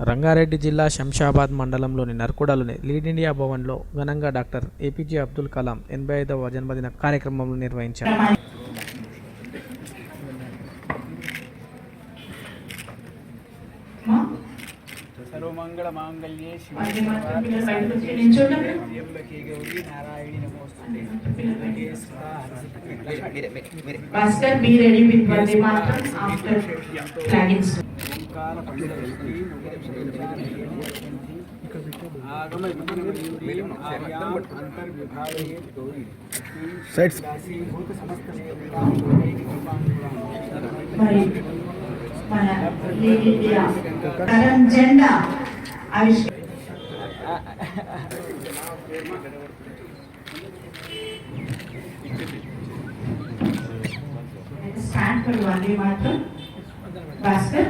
రంగారెడ్డి జిల్లా శంషాబాద్ మండలంలోని నర్కుడలోని lead India భవన్లో ఘనంగా డాక్టర్ ఏపీజే అబ్దుల్ కలాం ఎనభై ఐదవ జన్మదిన కార్యక్రమంలో నిర్వహించారు సర్వమంగళ మాంగళ్యే అది మాత్రం పిల్లలు బయటకు వచ్చి నిల్చోండి అక్కడ. శివకే గౌరీ నారాయణి నమోస్తుతే Bhaskar be ready with Vande Mataram after flagging Omkara Panchadasi Agama విమలమయూరీం ఆర్యాం అంతర్విభాగే Gauri Sides. దాసీభూత సమస్త మరి మన లీడ్ ఇండియా కరం జెండా ఆవిష్క స్టాండ్ ఫర్ వందే మాత్రం Bhaskar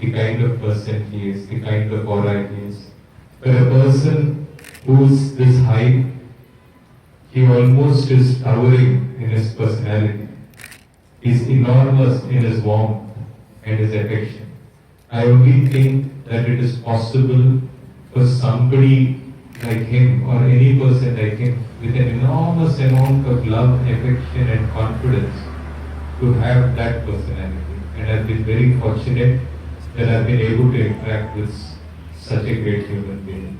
the kind of person he is, the kind of aura he is. But a person who's this high, he almost is towering in his personality. He's enormous in his warmth and his affection. I only think that it is possible for somebody like him or any person like him with an enormous amount of love, affection and confidence to have that personality. And I've been very fortunate that I've been able to interact with such a great human being.